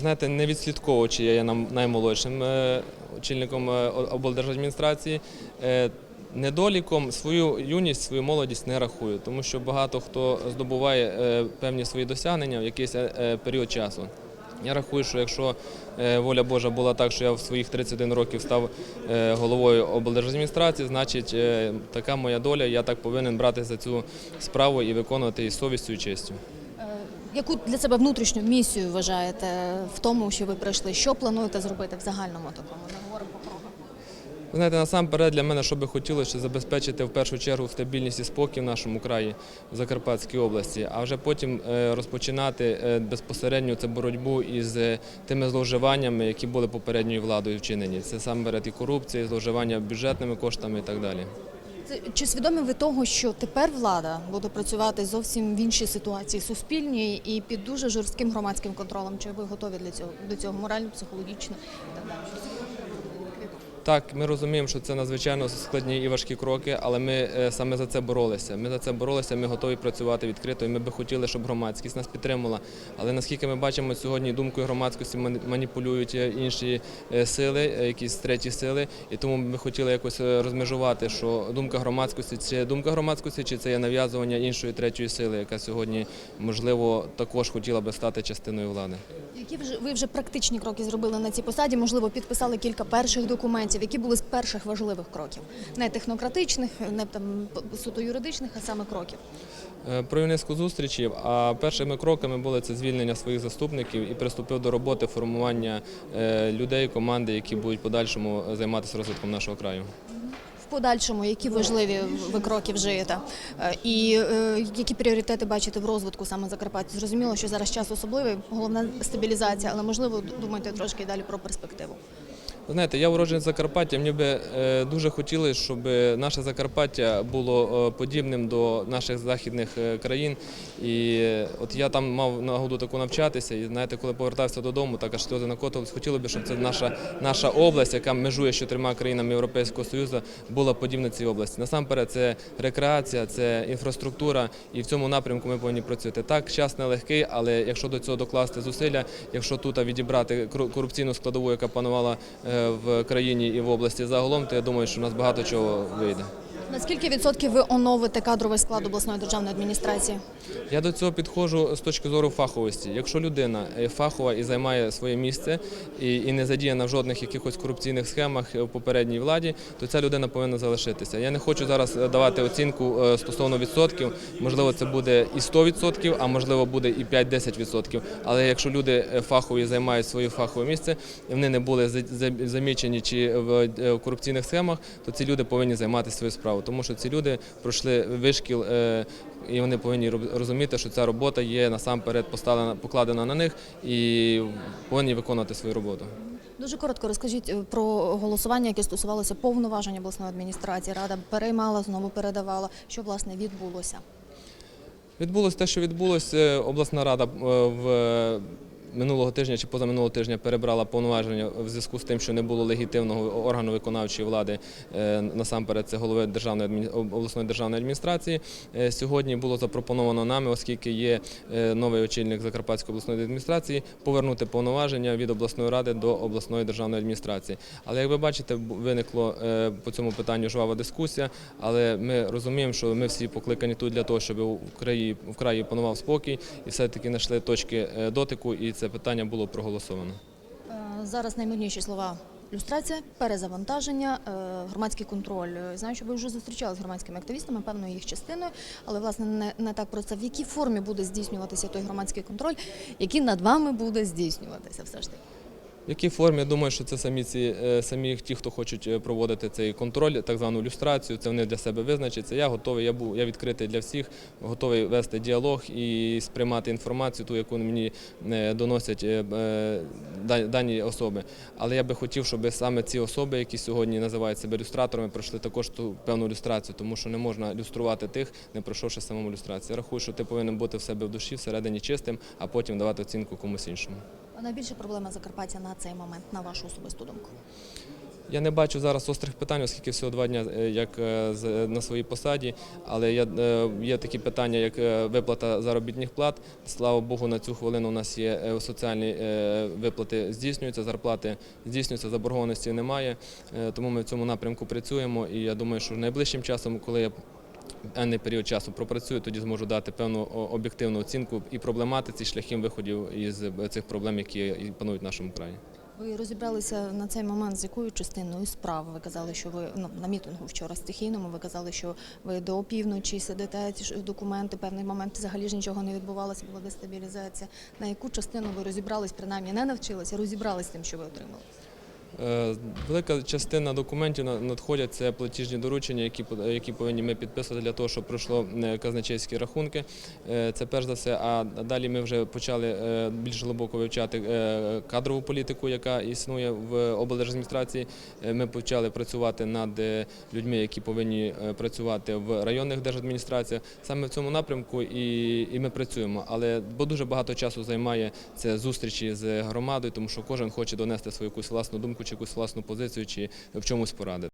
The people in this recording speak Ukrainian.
Знаєте, не відслідковуючи, я є наймолодшим е, очільником е, облдержадміністрації. е, Недоліком свою юність, свою молодість не рахую, тому що багато хто здобуває певні свої досягнення в якийсь період часу. Я рахую, що якщо воля Божа була так, що я в своїх 31 років став головою облдержадміністрації, значить така моя доля, я так повинен брати за цю справу і виконувати її совістю і честю. Яку для себе внутрішню місію вважаєте в тому, що ви прийшли? Що плануєте зробити в загальному такому? Не говоримо кругу. Ви знаєте, насамперед для мене, що би хотілося, забезпечити в першу чергу стабільність і спокій в нашому краї, в Закарпатській області, а вже потім е, розпочинати е, безпосередньо цю боротьбу із е, тими зловживаннями, які були попередньою владою вчинені. Це сам перед і корупція, і зловживання бюджетними коштами і так далі. Це- Чи свідомі ви того, що тепер влада буде працювати зовсім в іншій ситуації, суспільній і під дуже жорстким громадським контролем? Чи ви готові для цього до цього морально, психологічно і так далі? Так, ми розуміємо, що це надзвичайно складні і важкі кроки, але ми е, саме за це боролися. Ми за це боролися, ми готові працювати відкрито. І ми би хотіли, щоб громадськість нас підтримала. Але наскільки ми бачимо сьогодні, думкою громадськості маніпулюють е, інші е, сили, якісь треті сили. І тому ми хотіли якось розмежувати, що думка громадськості це думка громадськості, чи це є нав'язування іншої третьої сили, яка сьогодні можливо також хотіла би стати частиною влади. Які ви вже практичні кроки зробили на цій посаді? Можливо, підписали кілька перших документів. Які були з перших важливих кроків? Не технократичних, не там суто юридичних, а саме кроків. Е, Провів низку зустрічей, а першими кроками були це звільнення своїх заступників і приступив до роботи формування е, людей, команди, які будуть подальшому займатися розвитком нашого краю. В подальшому, які важливі ви кроки вжиєте, Е, і які пріоритети бачите в розвитку саме Закарпаття? Зрозуміло, що зараз час особливий, головна стабілізація, але можливо думайте трошки далі про перспективу. Знаєте, я уродженець Закарпаття. Мені би е, дуже хотілося, щоб наше Закарпаття було е, подібним до наших західних е, країн. І от я там мав нагоду таку навчатися. І знаєте, коли повертався додому, так аж сльози накотились. Хотіло б, щоб це наша, наша область, яка межує з чотирма країнами Європейського Союзу, була подібна цій області. Насамперед, це рекреація, це інфраструктура, і в цьому напрямку ми повинні працювати. Так, час нелегкий, але якщо до цього докласти зусилля, якщо тут відібрати кору- корупційну складову, яка панувала в країні і в області загалом, то я думаю, що у нас багато чого вийде. Наскільки відсотків ви оновите кадровий склад обласної державної адміністрації? Я до цього підходжу з точки зору фаховості. Якщо людина е, фахова і займає своє місце і, і не задіяна в жодних якихось корупційних схемах в попередній владі, то ця людина повинна залишитися. Я не хочу зараз е, давати оцінку е, стосовно відсотків. Можливо, це буде і 100%, а можливо буде і 5-10%. Але якщо люди е, фахові займають своє фахове місце, і вони не були за- за- замічені чи в е, корупційних схемах, то ці люди повинні займати свою справу, тому що ці люди пройшли вишкіл. е, і вони повинні розуміти, що ця робота є насамперед поставлена, покладена на них і повинні виконувати свою роботу. Дуже коротко розкажіть е, про голосування, яке стосувалося повноважень обласної адміністрації. Рада переймала, знову передавала. Що власне відбулося? Відбулося те, що відбулося. Обласна рада е, в минулого тижня чи позаминулого тижня перебрала повноваження в зв'язку з тим, що не було легітимного органу виконавчої влади. е, Насамперед, це голови державної обласної державної адміністрації. Е, Сьогодні було запропоновано нами, оскільки є е, новий очільник Закарпатської обласної адміністрації, повернути повноваження від обласної ради до обласної державної адміністрації. Але як ви бачите, виникло по цьому питанню жвава дискусія. Але ми розуміємо, що ми всі покликані тут для того, щоб у краї в краї панував спокій, і все-таки знайшли точки дотику, і це питання було проголосовано. Е, Зараз наймодніші слова. Люстрація, перезавантаження, е, громадський контроль. Е, Знаю, що ви вже зустрічалися з громадськими активістами, певною їх частиною, але власне не, не так про це. В якій формі буде здійснюватися той громадський контроль, який над вами буде здійснюватися все ж таки? В якій формі? Я думаю, що це самі ці е, самі ті, хто хочуть е, проводити цей контроль, так звану люстрацію. Це вони для себе визначаться. Я готовий, я був я відкритий для всіх, готовий вести діалог і сприймати інформацію, ту, яку мені е, доносять да- дані особи. Але я би хотів, щоб саме ці особи, які сьогодні називають себе люстраторами, пройшли також ту певну люстрацію, тому що не можна люструвати тих, не пройшовши самому люстрацію. Я рахую, що ти повинен бути в себе в душі, всередині чистим, а потім давати оцінку комусь іншому. Найбільша проблема Закарпаття на цей момент, на вашу особисту думку? Я не бачу зараз острих питань, оскільки всього два дні е, як е, на своїй посаді. Але е, є такі питання, як е, виплата заробітних плат. Слава Богу, на цю хвилину у нас є е, соціальні е, виплати здійснюються, зарплати здійснюються, заборгованості немає. Е, Тому ми в цьому напрямку працюємо. І я думаю, що найближчим часом, коли я певний період часу пропрацюю, тоді зможу дати певну об'єктивну оцінку і проблематиці шляхів виходів із е, цих проблем, які панують в нашому краї. Ви розібралися на цей момент з якою частиною справи? Ви казали, що ви ну, на мітингу вчора стихійному. Ви казали, що ви до опівночі сидите, ці документи, певний момент взагалі ж нічого не відбувалося, була дестабілізація. На яку частину ви розібрались, принаймні не навчилися, розібрались тим, що ви отримали? Е, Велика частина документів надходять це платіжні доручення, які які повинні ми підписувати для того, щоб пройшло е, казначейські рахунки. Е, Це перш за все. А далі ми вже почали більш глибоко вивчати кадрову політику, яка існує в облдержадміністрації. Ми почали працювати над людьми, які повинні працювати в районних держадміністраціях. Саме в цьому напрямку і, і ми працюємо. Але бо дуже багато часу займає це зустрічі з громадою, тому що кожен хоче донести свою якусь власну думку чи якусь власну позицію, чи в чомусь порадити.